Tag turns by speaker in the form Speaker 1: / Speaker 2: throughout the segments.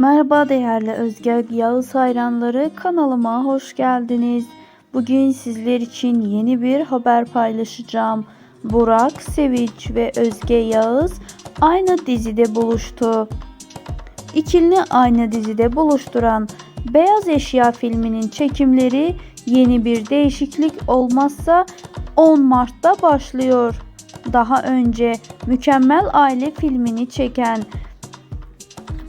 Speaker 1: Merhaba değerli Özge Yağız hayranları kanalıma hoş geldiniz. Bugün sizler için yeni bir haber paylaşacağım. Burak Sevinç ve Özge Yağız aynı dizide buluştu. İkilini aynı dizide buluşturan Beyaz Eşya filminin çekimleri yeni bir değişiklik olmazsa 10 Mart'ta başlıyor. Daha önce Mükemmel Aile filmini çeken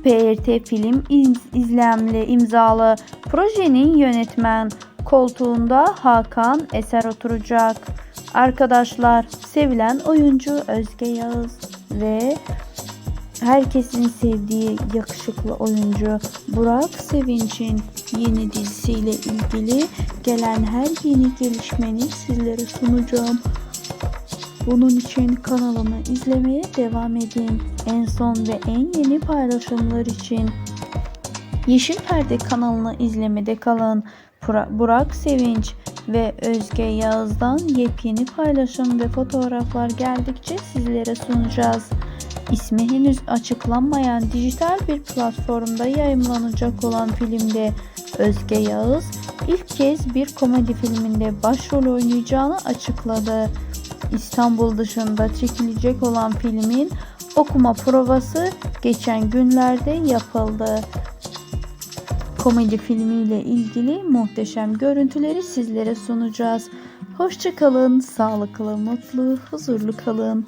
Speaker 1: PRT Film iz- izlemli imzalı projenin yönetmen koltuğunda Hakan Eser oturacak. Arkadaşlar sevilen oyuncu Özge Yağız ve herkesin sevdiği yakışıklı oyuncu Burak Sevinç'in yeni dizisiyle ilgili gelen her yeni gelişmeni sizlere sunacağım. Bunun için kanalımı izlemeye devam edin. En son ve en yeni paylaşımlar için Yeşil Perde kanalını izlemede kalın. Bura- Burak Sevinç ve Özge Yağız'dan yepyeni paylaşım ve fotoğraflar geldikçe sizlere sunacağız. İsmi henüz açıklanmayan dijital bir platformda yayınlanacak olan filmde Özge Yağız ilk kez bir komedi filminde başrol oynayacağını açıkladı. İstanbul dışında çekilecek olan filmin okuma provası geçen günlerde yapıldı. Komedi filmiyle ilgili muhteşem görüntüleri sizlere sunacağız. Hoşçakalın, sağlıklı, mutlu, huzurlu kalın.